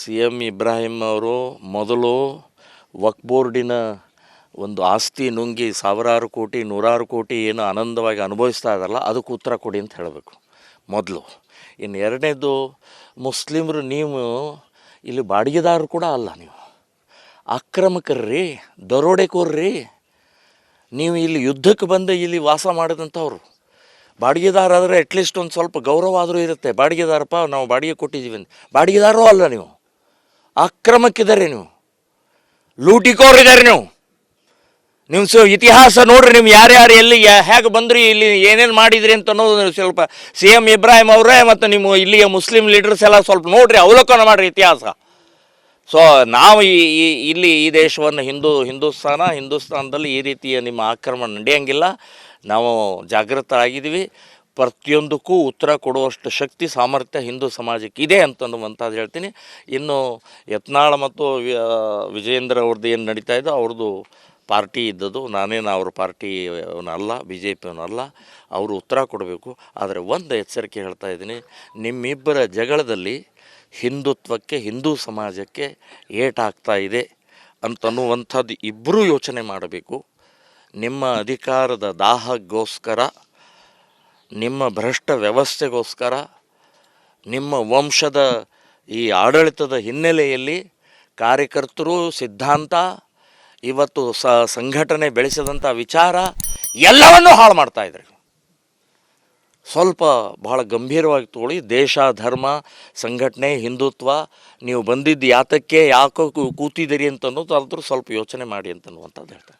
C M Ibrahim ಅವರು ಮೊದಲು ವಕ್ ಬೋರ್ಡಿನ ಒಂದು ಆಸ್ತಿ ನುಂಗಿ ಸಾವಿರಾರು ಕೋಟಿ, ನೂರಾರು ಕೋಟಿ ಏನು ಆನಂದವಾಗಿ ಅನುಭವಿಸ್ತಾ ಇದ್ದಾರಲ್ಲ, ಅದಕ್ಕೆ ಉತ್ತರ ಕೊಡಿ ಅಂತ ಹೇಳಬೇಕು ಮೊದಲು. ಇನ್ನು ಎರಡನೇದು, ಮುಸ್ಲಿಮರು ನೀವು ಇಲ್ಲಿ ಬಾಡಿಗೆದಾರರು ಕೂಡ ಅಲ್ಲ ನೀವು. ಆಕ್ರಮಕರ್ರಿ ದರೋಡೆಕೋರ್ರಿ, ನೀವು ಇಲ್ಲಿ ಯುದ್ಧಕ್ಕೆ ಬಂದು ಇಲ್ಲಿ ವಾಸ ಮಾಡಿದಂಥವ್ರು. ಬಾಡಿಗೆದಾರ ಆದರೆ ಅಟ್ಲೀಸ್ಟ್ ಒಂದು ಸ್ವಲ್ಪ ಗೌರವ ಆದರೂ ಇರುತ್ತೆ. ಬಾಡಿಗೆದಾರಪ್ಪ, ನಾವು ಬಾಡಿಗೆ ಕೊಟ್ಟಿದ್ದೀವಿ ಅಂತ. ಬಾಡಿಗೆದಾರರೂ ಅಲ್ಲ ನೀವು. ಅಕ್ರಮಕ್ಕಿದ್ದಾರೆ ನೀವು. ಲೂಟಿಕೋರಿದ್ದಾರೆ ನೀವು. ನಿಮ್ಮ ಸೊ ಇತಿಹಾಸ ನೋಡ್ರಿ ನೀವು ಯಾರ್ಯಾರು ಎಲ್ಲಿ ಹೇಗೆ ಬಂದ್ರಿ, ಇಲ್ಲಿ ಏನೇನು ಮಾಡಿದ್ರಿ ಅಂತ ಅನ್ನೋದು ಸ್ವಲ್ಪ ಸಿ ಎಂ ಇಬ್ರಾಹಿಂ ಅವರೇ ಮತ್ತು ನಿಮ್ಮ ಇಲ್ಲಿಯ ಮುಸ್ಲಿಂ ಲೀಡರ್ಸ್ ಎಲ್ಲ ಸ್ವಲ್ಪ ನೋಡ್ರಿ, ಅವಲೋಕನ ಮಾಡಿರಿ ಇತಿಹಾಸ. ಸೊ ನಾವು ಈ ಇಲ್ಲಿ ಈ ದೇಶವನ್ನು ಹಿಂದೂ, ಹಿಂದೂಸ್ತಾನ, ಹಿಂದೂಸ್ತಾನದಲ್ಲಿ ಈ ರೀತಿಯ ನಿಮ್ಮ ಆಕ್ರಮಣ ನಡೆಯಂಗಿಲ್ಲ. ನಾವು ಜಾಗೃತ ಆಗಿದ್ದೀವಿ ಪ್ರತಿಯೊಂದಕ್ಕೂ ಉತ್ತರ ಕೊಡುವಷ್ಟು ಶಕ್ತಿ, ಸಾಮರ್ಥ್ಯ ಹಿಂದೂ ಸಮಾಜಕ್ಕೆ ಇದೆ ಅಂತನ್ನುವಂಥದ್ದು ಹೇಳ್ತೀನಿ. ಇನ್ನು ಯತ್ನಾಳ ಮತ್ತು ವಿಜಯೇಂದ್ರ ಅವ್ರದ್ದು ಏನು ನಡೀತಾ ಇದ್ದೋ ಅವ್ರದ್ದು ಪಾರ್ಟಿ ಇದ್ದದ್ದು, ನಾನೇನು ಅವ್ರ ಪಾರ್ಟಿ ಅವನಲ್ಲ ಬಿ ಜೆ ಪಿಯವನಲ್ಲ ಅವರು ಉತ್ತರ ಕೊಡಬೇಕು. ಆದರೆ ಒಂದು ಎಚ್ಚರಿಕೆ ಹೇಳ್ತಾ ಇದ್ದೀನಿ, ನಿಮ್ಮಿಬ್ಬರ ಜಗಳದಲ್ಲಿ ಹಿಂದುತ್ವಕ್ಕೆ, ಹಿಂದೂ ಸಮಾಜಕ್ಕೆ ಏಟಾಗ್ತಾ ಇದೆ ಅಂತನ್ನುವಂಥದ್ದು ಇಬ್ಬರೂ ಯೋಚನೆ ಮಾಡಬೇಕು. ನಿಮ್ಮ ಅಧಿಕಾರದ ದಾಹಗೋಸ್ಕರ ನಿಮ್ಮ ಭ್ರಷ್ಟ ವ್ಯವಸ್ಥೆಗೋಸ್ಕರ, ನಿಮ್ಮ ವಂಶದ ಈ ಆಡಳಿತದ ಹಿನ್ನೆಲೆಯಲ್ಲಿ ಕಾರ್ಯಕರ್ತರು ಸಿದ್ಧಾಂತ, ಇವತ್ತು ಸ, ಸಂಘಟನೆ ಬೆಳೆಸಿದಂಥ ವಿಚಾರ ಎಲ್ಲವನ್ನೂ ಹಾಳು ಮಾಡ್ತಾ ಇದ್ದಾರೆ ಸ್ವಲ್ಪ ಬಹಳ ಗಂಭೀರವಾಗಿ ತೋಳಿ, ದೇಶ, ಧರ್ಮ, ಸಂಘಟನೆ, ಹಿಂದುತ್ವ, ನೀವು ಬಂದಿದ್ದು ಯಾತಕ್ಕೆ ಯಾಕೋ ಕೂತಿದ್ದೀರಿ ಅಂತ ಅನ್ನೋದು ಅದ್ರ ಸ್ವಲ್ಪ ಯೋಚನೆ ಮಾಡಿ ಅಂತನ್ನುವಂಥದ್ದು ಹೇಳ್ತಾರೆ